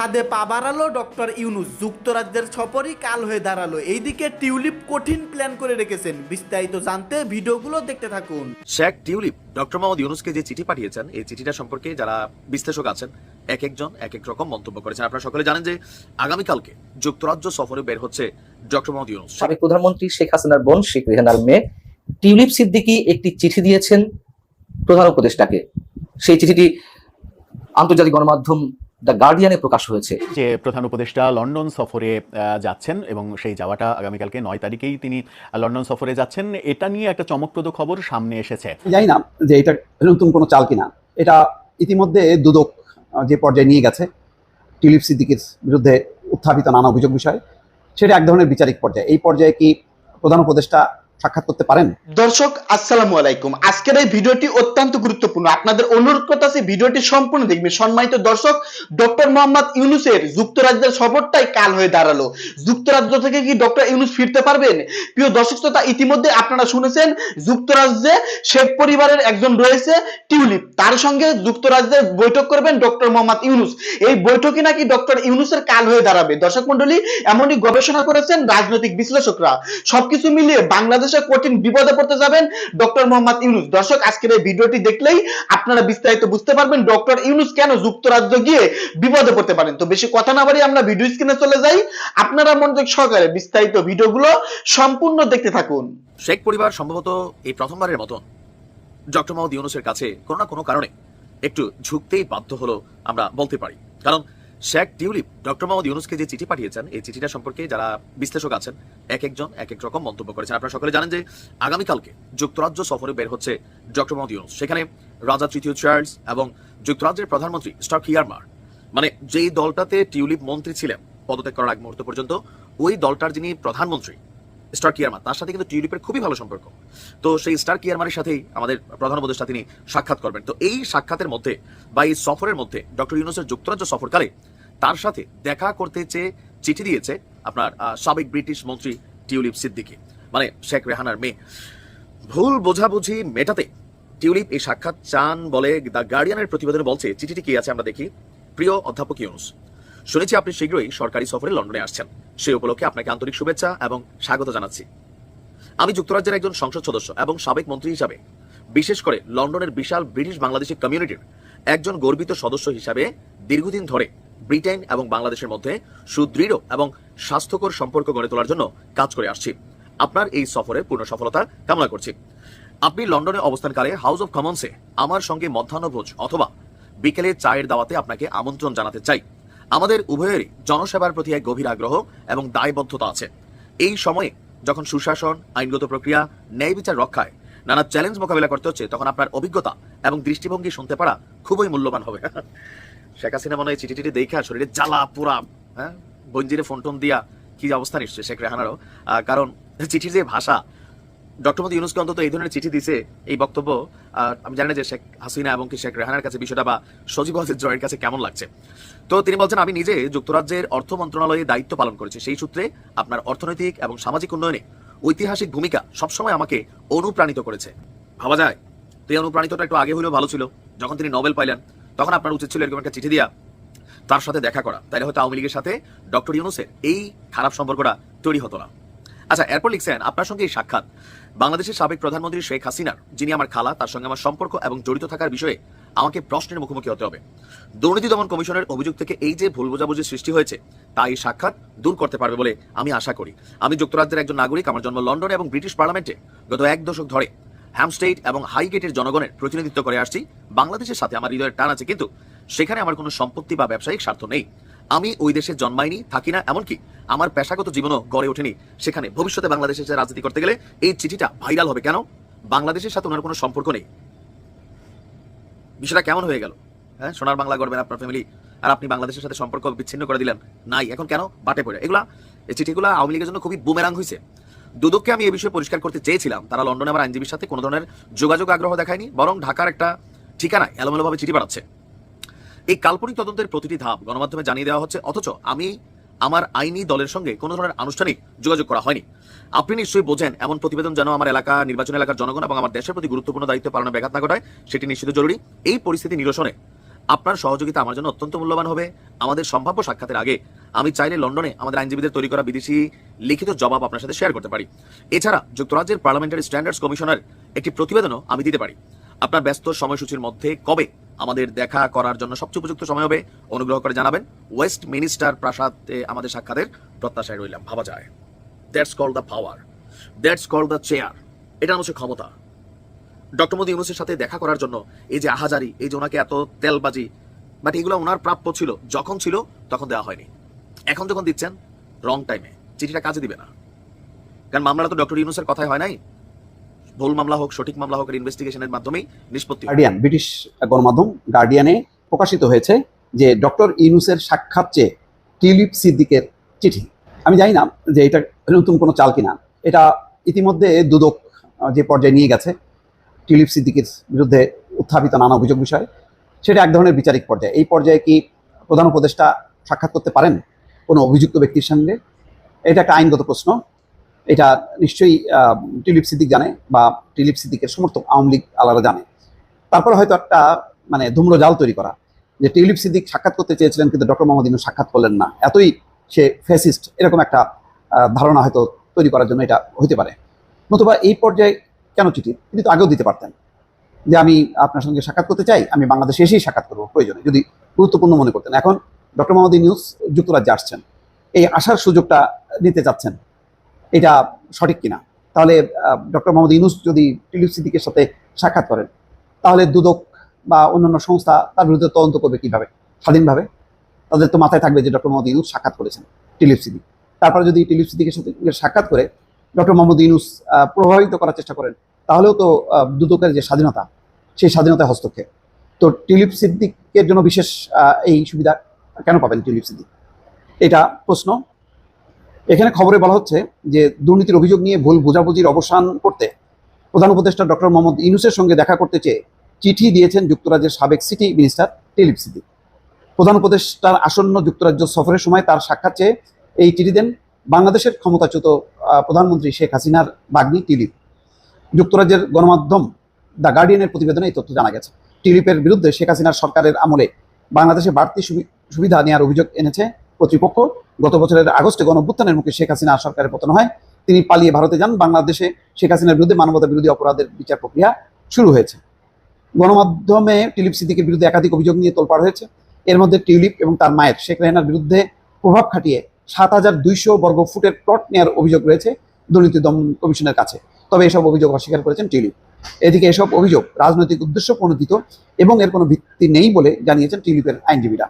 ফাঁদে পা বাড়ালো ডক্টর ইউনুস। যুক্তরাজ্যের সফরই কাল হয়ে দাঁড়াল। এইদিকে টিউলিপ কঠিন প্ল্যান করে রেখেছেন। বিস্তারিত জানতে ভিডিওগুলো দেখতে থাকুন। শেখ টিউলিপ ডক্টর মোহাম্মদ ইউনুসকে যে চিঠি পাঠিয়েছেন এই চিঠিটা সম্পর্কে যারা বিশ্লেষক আছেন এক একজন এক এক রকম মন্তব্য করেছেন। আপনারা সকলে জানেন যে আগামীকালকে যুক্তরাজ্য সফরে বের হচ্ছে ডক্টর মোহাম্মদ ইউনুস। সাবেক প্রধানমন্ত্রী শেখ হাসিনার বোন শেখ রেহানার মেয়ে টিউলিপ সিদ্দিকী একটি চিঠি দিয়েছেন প্রধান উপদেষ্টাকে। সেই চিঠিটি আন্তর্জাতিক গণমাধ্যম দ্য গার্ডিয়ানে প্রকাশ হয়েছে। যে প্রধান উপদেষ্টা লন্ডন সফরে যাচ্ছেন এবং সেই যাওয়াটা আগামীকালকে নয় তারিখেই তিনি লন্ডন সফরে যাচ্ছেন। এটা নিয়ে একটা চমকপ্রদ খবর সামনে এসেছে। জানি না যে এটা নতুন কোনো চাল কিনা। এটা ইতিমধ্যে দুদক যে পর্যায়ে নিয়ে গেছে টিউলিপ সিদ্দিকির বিরুদ্ধে উত্থাপিত নানা অভিযোগ বিষয় সেটা এক ধরনের বিচারিক পর্যায়ে। এই পর্যায়ে কি প্রধান উপদেষ্টা সাক্ষাৎ করতে পারেন। দর্শক, আসসালামু আলাইকুম। আজকের এই ভিডিওটি অত্যন্ত গুরুত্বপূর্ণ। আপনাদের অনুরোধ করতেছি ভিডিওটি সম্পূর্ণ দেখবেন। সম্মানিত দর্শক, ডক্টর মোহাম্মদ ইউনুসের যুক্তরাজ্যের সফরটাই কাল হয়ে দাঁড়াল। যুক্তরাজ্য থেকে কি ডক্টর ইউনুস ফিরতে পারবেন? প্রিয় দর্শক শ্রোতা, ইতিমধ্যে আপনারা শুনেছেন, যুক্তরাজ্যে শেখ পরিবারের একজন রয়েছে, টিউলিপ। তার সঙ্গে যুক্তরাজ্যের বৈঠক করবেন ডক্টর মোহাম্মদ ইউনুস। এই বৈঠকে নাকি ডক্টর ইউনুসের কাল হয়ে দাঁড়াবে? দর্শক মন্ডলী এমনই গবেষণা করেছেন রাজনৈতিক বিশ্লেষকরা। সবকিছু মিলিয়ে বাংলাদেশে কঠিন বিপদে পড়তে যাবেন ডক্টর মোহাম্মদ ইউনুস। দর্শক, আজকের এই ভিডিওটি দেখলেই আপনারা বিস্তারিত বুঝতে পারবেন ডক্টর ইউনুস কেন যুক্তরাজ্য গিয়ে বিপদে পড়তে পারেন। তো বেশি কথা না বাড়িয়ে আমরা ভিডিও স্ক্রিনে চলে যাই। আপনারা মনোযোগ সহকারে বিস্তারিত ভিডিওগুলো সম্পূর্ণ দেখতে থাকুন। শেখ পরিবার সম্ভবত এই প্রথমবারের মতন ডক্টর মোহাম্মদ ইউনুসের কাছে কোনো না কোনো কারণে একটু ঝুঁকতেই বাধ্য হলো আমরা বলতে পারি। কারণ শেখ টিউলিপ, ডক্টর মোহাম্মদ ইউনুসকে যে চিঠি পাঠিয়েছেন, এই চিঠিটা সম্পর্কে যারা বিশ্লেষক আছেন, এক একজন, এক এক রকম মন্তব্য করেছেন। আপনারা সকলে জানেন যে আগামীকালকে যুক্তরাজ্য সফরে বের হচ্ছে ডক্টর মোহাম্মদ ইউনুস। সেখানে রাজা তৃতীয় চার্লস এবং যুক্তরাজ্যের প্রধানমন্ত্রী স্টার হিয়ারমার মানে যেই দলটাতে টিউলিপ মন্ত্রী ছিলেন, পদত্যাগ করার আগ মুহূর্ত পর্যন্ত, ওই দলটার যিনি প্রধানমন্ত্রী স্টার কিয়ারমার তার সাথে কিন্তু টিউলিপের খুবই ভালো সম্পর্ক। তো সেই স্টার কিয়ারমারের সাথেই আমাদের প্রধান উপদেষ্টা তিনি সাক্ষাৎ করবেন। তো এই সাক্ষাতের মধ্যে বা এই সফরের মধ্যে ডক্টর ইউনুসের যুক্তরাজ্য সফরকালে তার সাথে দেখা করতে চেয়ে চিঠি দিয়েছে আপনার সাবেক ব্রিটিশ মন্ত্রী টিউলিপ সিদ্দিকি। মানে শেখ রেহানার মেয়ে। ভুল বোঝাবুঝি মেটাতে টিউলিপ এই সাক্ষাৎ চান বলে দ্য গার্ডিয়ানের প্রতিবেদনে বলছে, চিঠিটি কি আছে আমরা দেখি? প্রিয় অধ্যাপক ইউনুস, শুনেছি আপনি শীঘ্রই সরকারি সফরে লন্ডনে আসছেন। সেই উপলক্ষে আপনাকে আন্তরিক শুভেচ্ছা এবং স্বাগত জানাচ্ছি। আমি যুক্তরাজ্যের একজন সংসদ সদস্য এবং সাবেক মন্ত্রী হিসাবে, বিশেষ করে লন্ডনের বিশাল ব্রিটিশ বাংলাদেশি কমিউনিটির একজন গর্বিত সদস্য হিসাবে দীর্ঘদিন ধরে ব্রিটেন এবং বাংলাদেশের মধ্যে সুদৃঢ় এবং স্বাস্থ্যকর সম্পর্ক গড়ে তোলার জন্য কাজ করে আসছি। আপনার এই সফরে পূর্ণ সফলতা কামনা করছি। আপনি লন্ডনে অবস্থানকালে হাউস অফ কমন্সে আমার সঙ্গে মধ্যাহ্নভোজ অথবা বিকেলে চায়ের দাওয়াতে আপনাকে আমন্ত্রণ জানাতে চাই। আমাদের উভয়েরই জনসেবার প্রতি এক গভীর আগ্রহ এবং দায়বদ্ধতা আছে। এই সময়ে যখন সুশাসন, আইনগত প্রক্রিয়া, ন্যায় বিচার রক্ষায় নানা চ্যালেঞ্জ মোকাবিলা করতে হচ্ছে, তখন আপনার অভিজ্ঞতা এবং দৃষ্টিভঙ্গি শুনতে পারা খুবই মূল্যবান হবে। শেখ হাসিনা মনে হয় চিঠি টিটি দেখা শরীরে জ্বালা পুরা হ্যাঁ? বঞ্জিরে ফোন টোন দিয়া কি অবস্থা নিশ্চয় শেখ রেহানারও। কারণ চিঠির যে ভাষা, ডক্টর মোদী ইউনুসকে অন্তত এই ধরনের চিঠি দিছে, এই বক্তব্য আমি জানি না যে শেখ হাসিনা এবং কি শেখ রেহানার কাছে বিষয়টা বা সজীব জয়ের কাছে কেমন লাগছে। তো তিনি বলছেন, আমি নিজে যুক্তরাজ্যের অর্থ মন্ত্রণালয়ে দায়িত্ব পালন করেছি। সেই সূত্রে আপনার অর্থনৈতিক এবং সামাজিক উন্নয়নে ঐতিহাসিক ভূমিকা সবসময় আমাকে অনুপ্রাণিত করেছে। ভাবা যায়, তো এই অনুপ্রাণিতটা একটু আগে হলেও ভালো ছিল, যখন তিনি নোবেল পাইলেন। তখন আপনার উচিত ছিল এরকম একটা চিঠি দিয়া তার সাথে দেখা করা। তাইলে হয়তো আওয়ামী লীগের সাথে ডক্টর ইউনুসের এই খারাপ সম্পর্কটা তৈরি হতো না। আচ্ছা এরপর লিখছেন, আপনার সঙ্গে এই সাক্ষাৎ। বাংলাদেশের সাবেক প্রধানমন্ত্রী শেখ হাসিনার, যিনি আমার খালা, তার সঙ্গে আমার সম্পর্ক এবং জড়িত থাকার বিষয়ে আমাকে প্রশ্নের মুখোমুখি হতে হবে। দুর্নীতি দমন কমিশনের অভিযোগ থেকে এই যে ভুল বোঝাবুঝি সৃষ্টি হয়েছে, তা এই সাক্ষাৎ দূর করতে পারবে বলে আমি আশা করি। আমি যুক্তরাজ্যের একজন নাগরিক, আমার জন্ম লন্ডনে এবং ব্রিটিশ পার্লামেন্টে গত এক দশক ধরে হ্যামস্টেট এবং হাইগেটের জনগণের প্রতিনিধিত্ব করে আসছি। বাংলাদেশের সাথে আমার হৃদয়ের টান আছে, কিন্তু সেখানে আমার কোনো সম্পত্তি বা ব্যবসায়িক স্বার্থ নেই। আমি ওই দেশে জন্মাইনি, থাকি না, এমনকি আমার পেশাগত জীবনও গড়ে ওঠেনি। সেখানে ভবিষ্যতে বাংলাদেশে এসে রাজনীতি করতে গেলে এই চিঠিটা ভাইরাল হবে কেন? বাংলাদেশের সাথে ওনার কোনো সম্পর্ক নেই। বিষয়টা কেমন হয়ে গেল? হ্যাঁ সোনার বাংলা করবেন আপনার ফ্যামিলি আর আপনি বাংলাদেশের সাথে সম্পর্ক বিচ্ছিন্ন করে দিলেন। নাই, এখন কেন? বাটে পড়ে। এগুলা, এই চিঠিগুলো আওয়ামী লীগের জন্য খুবই বুমেরাং হয়েছে দুদককে আমি এই বিষয়ে পরিষ্কার করতে চেয়েছিলাম। তারা লন্ডনে আমার আইনজীবীর সাথে কোনো ধরনের যোগাযোগ আগ্রহ দেখায়নি, বরং ঢাকার একটা ঠিকানায় এলোমেলোভাবে চিঠি পাঠাচ্ছে। এই কাল্পনিক তদন্তের প্রতিটি ধাপ গণমাধ্যমে জানিয়ে দেওয়া হচ্ছে, অথচ আমি আমার আইনি দলের সঙ্গে কোনো ধরনের আনুষ্ঠানিক যোগাযোগ করা হয়নি। আপনি নিশ্চয়ই বোঝেন, এমন প্রতিবেদন যেন আমার এলাকা, নির্বাচন এলাকার জনগণ এবং আমার দেশের প্রতি গুরুত্বপূর্ণ দায়িত্ব পালনে ব্যাঘাত না ঘটায়, সেটি নিশ্চিত জরুরি। এই পরিস্থিতি নিরসনে আপনার সহযোগিতা আমার জন্য অত্যন্ত মূল্যবান হবে। আমাদের সম্ভাব্য সাক্ষাতের আগে আমি চাইলে লন্ডনে আমাদের আইনজীবীদের তৈরি করা বিদেশি লিখিত জবাব আপনার সাথে শেয়ার করতে পারি। এছাড়া যুক্তরাজ্যের পার্লামেন্টারি স্ট্যান্ডার্ডস কমিশনের একটি প্রতিবেদনও আমি দিতে পারি। আপনার ব্যস্ত সময়সূচির মধ্যে কবে আমাদের দেখা করার জন্য সবচেয়ে উপযুক্ত সময় হবে অনুগ্রহ করে জানাবেন। ওয়েস্ট মিনিস্টার প্রাসাদে আমাদের সাক্ষাতের প্রত্যাশায় রইলাম। ভাবা যায়। That's call the power that's call the chair এটা হচ্ছে ক্ষমতা। ডক্টর মোদী ইউনুসের সাথে দেখা করার জন্য এই যে আহাজারি, এই যে ওনাকে এত তেলবাজি বাট এগুলো ওনার প্রাপ্য ছিল, যখন ছিল, তখন দেওয়া হয়নি। এখন যখন দিচ্ছেন রং টাইমে চিঠিটা কাজে দিবে না। কারণ মামলাটা তো ডক্টর ইউনুসের কথাই হয় নাই। ভুল মামলা হোক, সঠিক মামলা হোক ইনভেস্টিগেশনের মাধ্যমেই নিষ্পত্তি গার্ডিয়ান ব্রিটিশ গণমাধ্যম গার্ডিয়ানে প্রকাশিত হয়েছে যে ডক্টর ইউনুসের সাক্ষাৎ চেয়ে টিউলিপ সিদ্দিকের চিঠি। আমি জানি না যে এটা নতুন কোনো চাল কিনা। এটা ইতিমধ্যে দুদক যে পর্যায়ে নিয়ে গেছে টিউলিপ সিদ্দিকের বিরুদ্ধে উত্থাপিত নানা অভিযোগ বিষয়, সেটা এক ধরনের বিচারিক পর্যায়ে। এই পর্যায়ে কি প্রধান উপদেষ্টা সাক্ষাৎ করতে পারেন কোনো অভিযুক্ত ব্যক্তির সঙ্গে? এটা একটা আইনগত প্রশ্ন। এটা নিশ্চয়ই টিলিপ সিদ্দিক জানে বা টিলিপ সিদ্দিকের সমর্থক আওয়ামী লীগ আলাদা জানে। তারপরে হয়তো একটা মানে ধূম্র জাল তৈরি করা যে টিউলিপ সিদ্দিক সাক্ষাৎ করতে চেয়েছিলেন কিন্তু ডক্টর মোহাম্মদ ইউনূস সাক্ষাৎ করলেন না। এতই সে ফেসিস্ট এরকম একটা ধারণা হয়তো তৈরি করার জন্য এটা হতে পারে। নতুবা এই পর্যায়ে কেন চিঠি? তিনি তো আগেও দিতে পারতেন। যে আমি আপনার সঙ্গে সাক্ষাৎ করতে চাই, আমি বাংলাদেশে এসেই সাক্ষাৎ করব, প্রয়োজনে। যদি গুরুত্বপূর্ণ মনে করতেন। এখন ডক্টর মোহাম্মদ নিউজ যুক্তরাজ্যে আসছেন। এই আসার সুযোগটা নিতে চাচ্ছেন। এটা সঠিক কিনা? তাহলে ডক্টর মোহাম্মদ ইউনুস যদি টিলিপ সিদ্দিকের সাথে সাক্ষাৎ করেন, তাহলে দুদক বা অন্যান্য সংস্থা তার বিরুদ্ধে তদন্ত করবে কীভাবে? স্বাধীনভাবে? তাদের তো মাথায় থাকবে যে ডক্টর মোহাম্মদ ইউনুস সাক্ষাৎ করেছেন টিলিপ সিদ্দিক। তারপরে যদি টিলিপ সিদ্দিকের সাথে সাক্ষাৎ করে ডক্টর মোহাম্মদ ইউনুস প্রভাবিত করার চেষ্টা করেন, তাহলেও তো দুদকের যে স্বাধীনতা, সেই স্বাধীনতায় হস্তক্ষেপ। তো টিলিপ সিদ্দিকের জন্য বিশেষ এই সুবিধা কেন পাবেন টিলিপ সিদ্দিক? এটা প্রশ্ন। এখানে খবরে বলা হচ্ছে যে দুর্নীতির অভিযোগ নিয়ে ভুল বোঝাবুঝির অবসান করতে প্রধান উপদেষ্টা ডক্টর মোহাম্মদ ইউনুসের সঙ্গে দেখা করতে চেয়ে চিঠি দিয়েছেন যুক্তরাজ্যের সাবেক সিটি মিনিস্টার টিলিপ সিদ্দিক। প্রধান উপদেষ্টার আসন্ন যুক্তরাজ্য সফরের সময় তার সাক্ষাৎ চেয়ে এই চিঠি দেন বাংলাদেশের ক্ষমতাচ্যুত প্রধানমন্ত্রী শেখ হাসিনার বাগ্নি টিলিপ। যুক্তরাজ্যের গণমাধ্যম দ্য গার্ডিয়ানের প্রতিবেদনে এই তথ্য জানা গেছে। টিলিপের বিরুদ্ধে শেখ হাসিনার সরকারের আমলে বাংলাদেশে বাড়তি সুবি- সুবিধা নেওয়ার অভিযোগ এনেছে কর্তৃপক্ষ। গত বছরের আগস্টে গণঅভ্যুত্থানের মুখে শেখ হাসিনা সরকারের পতন হয়। তিনি পালিয়ে ভারতে যান। বাংলাদেশে শেখ হাসিনার বিরুদ্ধে মানবতা বিরোধী অপরাধের বিচার প্রক্রিয়া শুরু হয়েছে। গণমাধ্যমে টিউলিপ সিদ্দিকের বিরুদ্ধে একাধিক অভিযোগ নিয়ে তোলপাড় হয়েছে। এর মধ্যে টিউলিপ এবং তার মায়ের শেখ রেহানার বিরুদ্ধে প্রভাব খাটিয়ে সাত হাজার দুইশো বর্গ ফুটের প্লট নেওয়ার অভিযোগ রয়েছে দুর্নীতি দমন কমিশনের কাছে। তবে এসব অভিযোগ অস্বীকার করেছেন টিউলিপ এদিকে এসব অভিযোগ রাজনৈতিক উদ্দেশ্য প্রণোদিত এবং এর কোনো ভিত্তি নেই বলে জানিয়েছেন টিউলিপের আইনজীবীরা।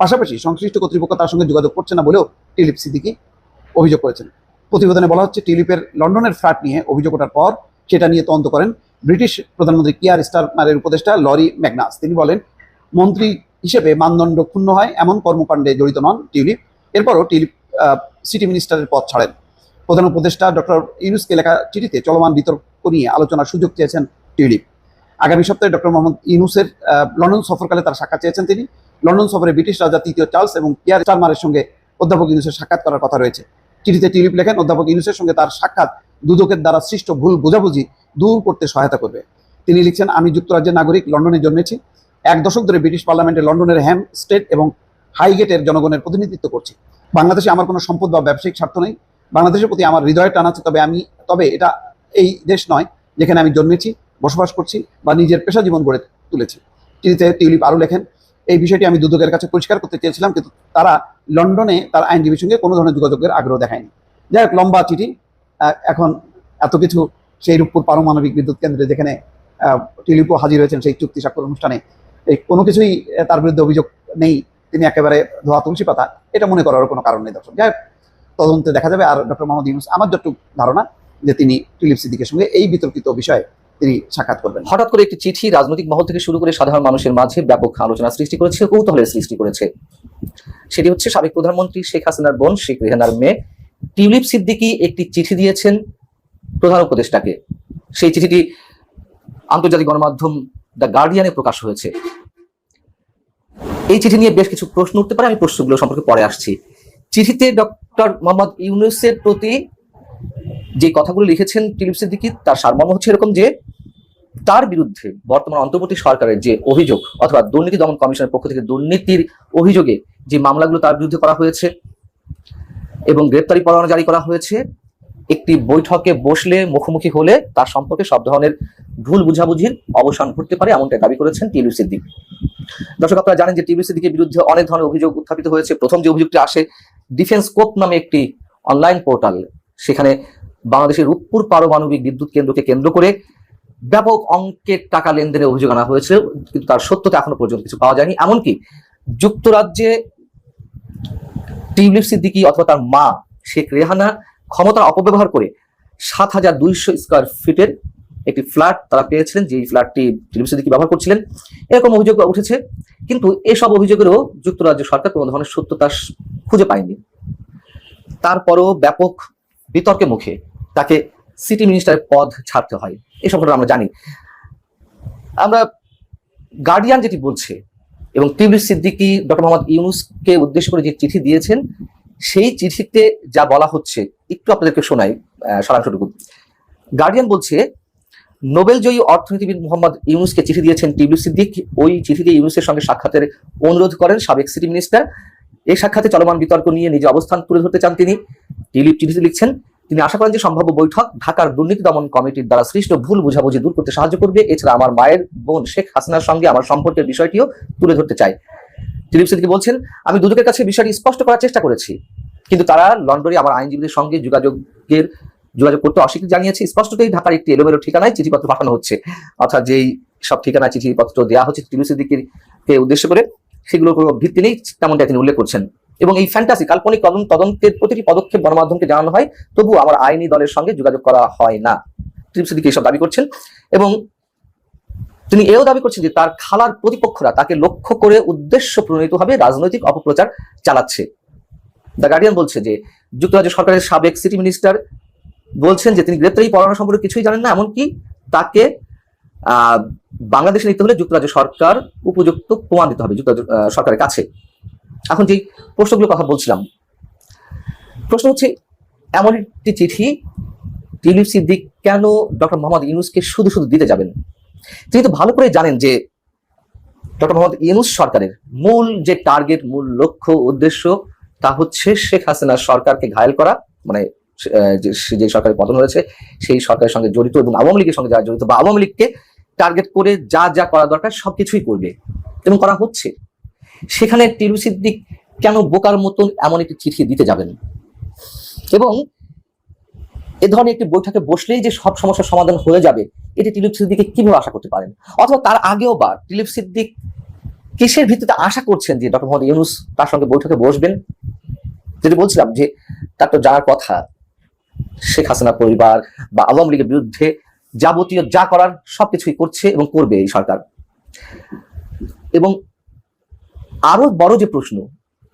পাশাপাশি সংশ্লিষ্ট কর্তৃপক্ষ তার সঙ্গে যোগাযোগ করছে না বলেও টিলিপ সিদ্দিকি অভিযোগ করেছেন। প্রতিবেদনে বলা হচ্ছে, টিলিপের লন্ডনের ফ্ল্যাট নিয়ে অভিযোগ ওঠার পর সেটা নিয়ে তদন্ত করেন ব্রিটিশ প্রধানমন্ত্রী কিয়ার স্টারমারের উপদেষ্টা লরি ম্যাগনাস। তিনি বলেন, মন্ত্রী হিসেবে মানদণ্ড ক্ষুণ্ণ হয়, এমন কর্মকাণ্ডে জড়িত নন টিউলিপ এরপরও টিউলিপ সিটি মিনিস্টারের পদ ছাড়েন। প্রধান উপদেষ্টা ডক্টর ইউনুসকে লেখা চিঠিতে চলমান বিতর্ক নিয়ে আলোচনার সুযোগ চেয়েছেন টিউলিপ। আগামী সপ্তাহে ডক্টর মোহাম্মদ ইউনুসের লন্ডন সফরকালে তার সাক্ষাৎ চেয়েছেন তিনি। লন্ডন সফরে ব্রিটিশ রাজা তৃতীয় চার্লস এবং কিয়ার স্টারমারের সঙ্গে অধ্যাপক ইউনুসের সাক্ষাৎ করার কথা রয়েছে। চিঠিতে টিউলিপ লেখেন, অধ্যাপক ইউনুসের সঙ্গে তার সাক্ষাৎ দুদকের দ্বারা সৃষ্ট ভুল বোঝাবুঝি দূর করতে সহায়তা করবে। তিনি লিখছেন, আমি যুক্তরাজ্যের নাগরিক, লন্ডনে জন্মেছি। এক দশক ধরে ব্রিটিশ পার্লামেন্টে লন্ডনের হ্যাম স্টেট এবং হাইগেটের জনগণের প্রতিনিধিত্ব করছি। বাংলাদেশে আমার কোনো সম্পদ বা ব্যবসায়িক স্বার্থ নেই। বাংলাদেশের প্রতি আমার হৃদয়ের টান আছে তবে আমি তবে এটা এই দেশ নয় যেখানে আমি জন্মেছি বসবাস করছি বা নিজের পেশা জীবন গড়ে তুলেছি। চিঠিতে টিউলিপ আরও লেখেন এই বিষয়টি আমি দুদকের কাছে পরিষ্কার করতে চেয়েছিলাম কিন্তু তারা লন্ডনে তার আইনজীবীর সঙ্গে কোনো ধরনের যোগাযোগের আগ্রহ দেখায়নি। যাই হোক লম্বা চিঠি। এখন এত কিছু সেই রূপপুর পারমাণবিক বিদ্যুৎ কেন্দ্রে যেখানে আহ, টিলিপও হাজির হয়েছেন সেই চুক্তি স্বাক্ষর অনুষ্ঠানে এই কোনো কিছুই তার বিরুদ্ধে অভিযোগ নেই। তিনি একেবারে ধোয়া তুলসী পাতা, এটা মনে করার কোনো কারণ নেই দর্শক। যাই তদন্তে দেখা যাবে আর ডক্টর মোহাম্মদ ইউনুস, আমার যতটুকু ধারণা যে তিনি টিলিপ সিদ্দিকের সঙ্গে এই বিতর্কিত বিষয়ে তিনি সাক্ষাৎ করবেন। হঠাৎ করে একটি চিঠি রাজনৈতিক মহল থেকে শুরু করে সাধারণ মানুষের মাঝে ব্যাপক আলোচনা সৃষ্টি করেছে, কৌতূহলের সৃষ্টি করেছে। সেটি হচ্ছে সাবেক প্রধানমন্ত্রী শেখ হাসিনার বোন, শেখ রেহানার মেয়ে। টিউলিপ সিদ্দিকি একটি চিঠি দিয়েছেন প্রধান উপদেষ্টাকে। সেই চিঠিটি আন্তর্জাতিক গণমাধ্যম দ্য গার্ডিয়ানে প্রকাশ হয়েছে। এই চিঠি নিয়ে বেশ কিছু প্রশ্ন উঠতে পারে, আমি প্রশ্নগুলো সম্পর্কে পরে আসছি। চিঠিতে ডক্টর মোহাম্মদ ইউনুসের প্রতি যে কথাগুলো লিখেছেন টিলিপ সিদ্দিকি তার সারমর্ম হচ্ছে এরকম যে, তার বিরুদ্ধে বর্তমান অন্তর্বর্তী সরকারের যে অভিযোগ অথবা দুর্নীতি দমন কমিশনের পক্ষ থেকে দুর্নীতির অভিযোগে যে মামলাগুলো তার বিরুদ্ধে করা হয়েছে এবং গ্রেপ্তারি পরোয়ানা জারি করা হয়েছে, একটি বৈঠকে বসলে, মুখোমুখি হলে তার সম্পর্কে সব ধরনের ভুল বুঝাবুঝির অবসান ঘটতে পারে, এমনটাই দাবি করেছেন টিলু সিদ্দিক দর্শক, আপনারা জানেন যে টিলু সিদ্দিকের বিরুদ্ধে অনেক ধরনের অভিযোগ উত্থাপিত হয়েছে। প্রথম যে অভিযোগটি আসে, ডিফেন্স কোপ নামে একটি অনলাইন পোর্টাল। সেখানে বাংলাদেশের রূপপুর পারমাণবিক বিদ্যুৎ কেন্দ্রকে কেন্দ্র করে ব্যাপক অঙ্কের টাকা লেনদেনের অভিযোগ আনা হয়েছে, কিন্তু তার সত্যতা এখনও পর্যন্ত কিছু পাওয়া যায়নি। এমনকি যুক্তরাজ্যে টিউলিপ সিদ্দিকি অথবা তার মা শেখ রেহানা ক্ষমতার অপব্যবহার করে সাত হাজার দুইশো স্কোয়ার ফিটের একটি ফ্ল্যাট তারা পেয়েছিলেন যে ফ্ল্যাটটি টিউলিপ সিদ্দিকি ব্যবহার করছিলেন। এরকম অভিযোগ উঠেছে, কিন্তু এসব অভিযোগেরও যুক্তরাজ্য সরকার কোনো ধরনের সত্যতা খুঁজে পায়নি। তারপরও ব্যাপক বিতর্কের মুখে তাকে সিটি মিনিস্টারের পদ ছাড়তে হয় এই সম্পর্কে আমরা জানি। আমরা গার্ডিয়ান যেটি বলছে, এবং টিউলিপ সিদ্দিকি ডক্টর মোহাম্মদ ইউনুসকে উদ্দেশ্য করে যে চিঠি দিয়েছেন, সেই চিঠিতে যা বলা হচ্ছে, একটু আপনাদেরকে শোনাই সারাংশটুকু। গার্ডিয়ান বলছে নোবেলজয়ী অর্থনীতিবিদ মোহাম্মদ ইউনুসকে চিঠি দিয়েছেন টিউলিপ সিদ্দিক। ওই চিঠিতে ইউনুসের সঙ্গে সাক্ষাতের অনুরোধ করেন সাবেক সিটি মিনিস্টার। এই সাক্ষাতে চলমান বিতর্ক নিয়ে নিজের অবস্থান তুলে ধরতে চান তিনি। টিউলিপ চিঠিতে লিখছেন, তিনি আশা করেন যে সম্ভাব্য বৈঠক ঢাকার দুর্নীতি দমন কমিটির দ্বারা সৃষ্ট ভুল বুঝাবুঝি দূর করতে সাহায্য করবে। এছাড়া আমার মায়ের বোন শেখ হাসিনার সঙ্গে আমার সম্পর্কের বিষয়টিও তুলে ধরতে চাই টিলিপ সিদ্দিকি বলছেন, আমি দুদকের কাছে বিষয়টি স্পষ্ট করার চেষ্টা করেছি। কিন্তু তারা লন্ডনে আমার আইনজীবীদের সঙ্গে যোগাযোগের যোগাযোগ করতে অস্বীকৃতি জানিয়েছে। স্পষ্টতই ঢাকার একটি এলোমেলো ঠিকানায় চিঠিপত্র পাঠানো হচ্ছে। অর্থাৎ যেই সব ঠিকানায় চিঠিপত্র দেওয়া হচ্ছে টিলিপ সিদ্দিকিকে উদ্দেশ্য করে, সেগুলোর কোনো ভিত্তি নেই তেমনটা তিনি উল্লেখ করছেন। এবং এই ফ্যান্টাসি কাল্পনিক তদন্ত তদন্তের প্রতিটি পদক্ষেপ গণমাধ্যমকে জানানো হয়, তবু আমার আইনি দলের সঙ্গে যোগাযোগ করা হয় না। টিলিপ সিদ্দিকি এসব দাবি করছেন এবং তিনি এও দাবি করছেন যে তার খালার প্রতিপক্ষরা তাকে লক্ষ্য করে উদ্দেশ্য প্রণীতভাবে রাজনৈতিক অপপ্রচার চালাচ্ছে। দ্য গার্ডিয়ান বলছে যে, যুক্তরাজ্য সরকারের সাবেক সিটি মিনিস্টার বলছেন যে তিনি গ্রেপ্তারি পড়ানো সম্পর্কে কিছুই জানেন না, এমনকি তাকে বাংলাদেশে নিতে হলে যুক্তরাজ্য সরকার উপযুক্ত প্রমাণ দিতে হবে, যুক্তরাজ্য সরকারের কাছে। এখন যে প্রশ্নগুলোর কথা বলছিলাম, প্রশ্ন হচ্ছে, এমন একটি চিঠি টিলিপ সিদ্দিক কেন ডক্টর মোহাম্মদ ইউনুসকে শুধু শুধু দিতে যাবেন? তিনি তো ভালো করে জানেন যে ডক্টর মোহাম্মদ ইউনুস সরকারের মূল যে টার্গেট, মূল লক্ষ্য, উদ্দেশ্য, তা হচ্ছে শেখ হাসিনার সরকারকে ঘায়েল করা মানে যে সরকারের পতন হয়েছে, সেই সরকারের সঙ্গে জড়িত এবং আওয়ামী লীগের সঙ্গে যারা জড়িত বা আওয়ামী লীগকে টার্গেট করে যা যা করা দরকার সবকিছুই করবে এবং করা হচ্ছে। সেখানে টিরু সিদ্দিক কেন বোকার মতন এমন একটি চিঠি দিতে যাবেন? এবং এ ধরনের একটি বৈঠকে বসলেই যে সব সমস্যার সমাধান হয়ে যাবে, এটি টিলিপ সিদ্দিকে কীভাবে আশা করতে পারেন? অথবা তার আগেও বা টিলিপ সিদ্দিক কিসের ভিত্তিতে আশা করছেন যে ডক্টর মোহাম্মদ ইউনুস তার সঙ্গে বৈঠকে বসবেন? যেটি বলছিলাম যে, তার তো যাওয়ার কথা। শেখ হাসিনা পরিবার বা আওয়ামী লীগের বিরুদ্ধে যাবতীয় যা করার সবকিছুই করছে এবং করবে এই সরকার। এবং আরও বড় যে প্রশ্ন,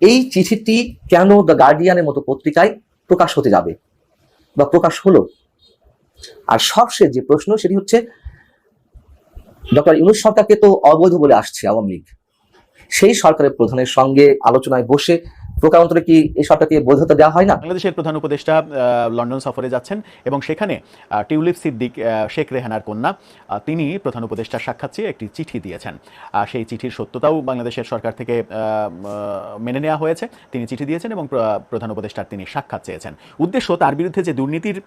এই চিঠিটি কেন দ্য গার্ডিয়ানের মতো পত্রিকায় প্রকাশ হতে যাবে বা প্রকাশ হলো? আর সবশেষ যে প্রশ্ন সেটি হচ্ছে, ডক্টর ইউনুস সরকারকে তো অবৈধ বলে আসছে আওয়ামী লীগ। সেই সরকারের প্রধানের সঙ্গে আলোচনায় বসে প্রকারান্তরে কি এই সরকারকে বৈধতা দেওয়া হয় না? বাংলাদেশের প্রধান উপদেষ্টা লন্ডন সফরে যাচ্ছেন এবং সেখানে টিউলিপ সিদ্দিক শেখ রেহানার কন্যা তিনি প্রধান উপদেষ্টার সাক্ষাৎ চেয়ে একটি চিঠি দিয়েছেন। সেই চিঠির সত্যতাও বাংলাদেশের সরকার থেকে মেনে নেওয়া হয়েছে। তিনি চিঠি দিয়েছেন এবং প্রধান উপদেষ্টার তিনি সাক্ষাৎ চেয়েছেন। উদ্দেশ্য তার বিরুদ্ধে যে দুর্নীতির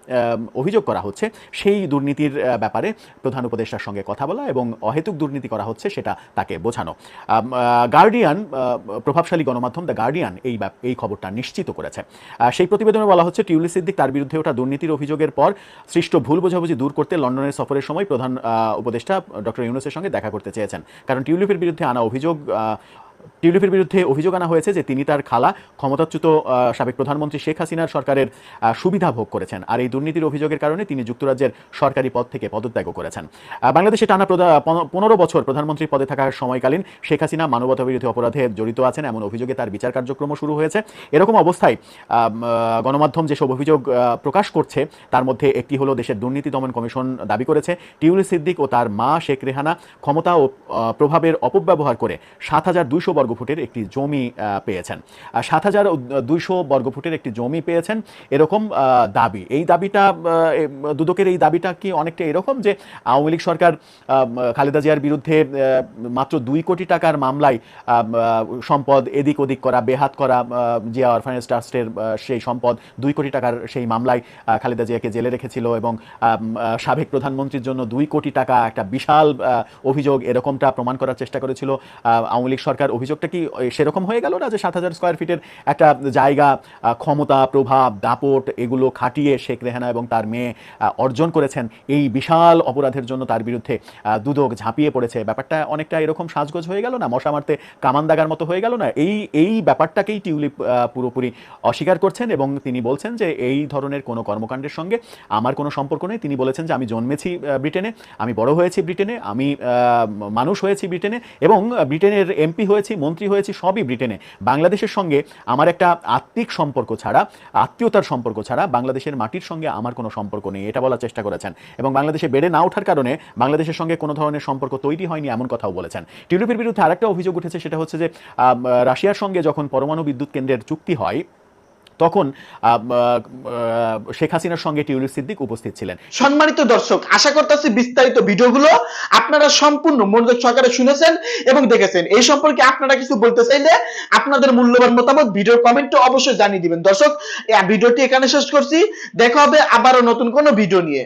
অভিযোগ করা হচ্ছে, সেই দুর্নীতির ব্যাপারে প্রধান উপদেষ্টার সঙ্গে কথা বলা এবং অহেতুক দুর্নীতি করা হচ্ছে সেটা তাকে বোঝানো। গার্ডিয়ান প্রভাবশালী গণমাধ্যম দ্য গার্ডিয়ান এই এই খবরটা নিশ্চিত করেছে। সেই প্রতিবেদনে বলা হচ্ছে, টিউলি সিদ্দিক তার বিরুদ্ধে ওঠা দুর্নীতির অভিযোগের পর সৃষ্ট ভুল বোঝাবুঝি দূর করতে লন্ডনের সফরের সময় প্রধান উপদেষ্টা ডক্টর ইউনুসের সঙ্গে দেখা করতে চেয়েছেন। কারণ টিউলিপের বিরুদ্ধে আনা অভিযোগ টিউলিপের বিরুদ্ধে অভিযোগ আনা হয়েছে যে তিনি তার খালা, ক্ষমতাচ্যুত সাবেক প্রধানমন্ত্রী শেখ হাসিনার সরকারের সুবিধা ভোগ করেছেন। আর এই দুর্নীতির অভিযোগের কারণে তিনি যুক্তরাজ্যের সরকারি পদ থেকে পদত্যাগও করেছেন। বাংলাদেশে টানা পনেরো বছর প্রধানমন্ত্রী পদে থাকার সময়কালীন শেখ হাসিনা মানবতা বিরোধী অপরাধে জড়িত আছেন এমন অভিযোগে তার বিচার কার্যক্রমও শুরু হয়েছে। এরকম অবস্থায় গণমাধ্যম যেসব অভিযোগ প্রকাশ করছে, তার মধ্যে একটি হলো দেশের দুর্নীতি দমন কমিশন দাবি করেছে। টিউলি সিদ্দিক ও তার মা শেখ রেহানা ক্ষমতা ও প্রভাবের অপব্যবহার করে সাত হাজার দুইশো বর্গফুটের একটি জমি পেয়েছেন। সাত হাজার দুইশো বর্গফুটের একটি জমি পেয়েছেন এরকম দাবি। এই দাবিটা দুদকের এই দাবিটা কি অনেকটা এরকম যে আওয়ামী লীগ সরকার খালেদা জিয়ার বিরুদ্ধে মাত্র দুই কোটি টাকার মামলায় সম্পদ এদিক ওদিক করা, বেহাত করা জিয়া অরফানেজ ট্রাস্টের সেই সম্পদ, দুই কোটি টাকার সেই মামলায় খালেদা জিয়াকে জেলে রেখেছিল এবং সাবেক প্রধানমন্ত্রীর জন্য দুই কোটি টাকা একটা বিশাল অভিযোগ এরকমটা প্রমাণ করার চেষ্টা করেছিল আওয়ামী লীগ সরকার অভিযোগটা কি সেরকম হয়ে গেল না যে সাত হাজার স্কোয়ার ফিটের একটা জায়গা ক্ষমতা, প্রভাব, দাপট এগুলো খাটিয়ে শেখ রেহানা এবং তার মেয়ে অর্জন করেছেন? এই বিশাল অপরাধের জন্য তার বিরুদ্ধে দুদক ঝাঁপিয়ে পড়েছে। ব্যাপারটা অনেকটা এরকম সাজগোজ হয়ে গেল না? মশা মারতে কামান দাগার মতো হয়ে গেল না? এই এই ব্যাপারটাকেই টিউলিপ পুরোপুরি অস্বীকার করছেন এবং তিনি বলছেন যে এই ধরনের কোনো কর্মকাণ্ডের সঙ্গে আমার কোনো সম্পর্ক নেই। তিনি বলেছেন যে আমি জন্মেছি ব্রিটেনে, আমি বড় হয়েছি ব্রিটেনে, আমি মানুষ হয়েছি ব্রিটেনে এবং ব্রিটেনের এমপি হয়েছি মন্ত্রী হয়েছি সবই ব্রিটেনে। বাংলাদেশের সঙ্গে আমার একটা আত্মিক সম্পর্ক ছাড়া, আত্মীয়তার সম্পর্ক ছাড়া বাংলাদেশের মাটির সঙ্গে আমার কোনো সম্পর্ক নেই, এটা বলার চেষ্টা করেছেন। এবং বাংলাদেশে বেড়ে না ওঠার কারণে বাংলাদেশের সঙ্গে কোনো ধরনের সম্পর্ক তৈরি হয়নি এমন কথাও বলেছেন। টিউলিপের বিরুদ্ধে আরেকটা অভিযোগ উঠেছে, সেটা হচ্ছে যে রাশিয়ার সঙ্গে যখন পরমাণু বিদ্যুৎ কেন্দ্রের চুক্তি হয় তখন শেখ হাসিনার সঙ্গে টিউলিপ সিদ্দিক উপস্থিত ছিলেন। সম্মানিত দর্শক, আশা করতেছি বিস্তারিত ভিডিওগুলো আপনারা সম্পূর্ণ মনোযোগ সহকারে শুনেছেন এবং দেখেছেন। এই সম্পর্কে আপনারা কিছু বলতে চাইলে আপনাদের মূল্যবান মতামত ভিডিওর কমেন্টে অবশ্যই জানিয়ে দিবেন। দর্শক ভিডিওটি এখানে শেষ করছি। দেখা হবে আবারও নতুন কোনো ভিডিও নিয়ে।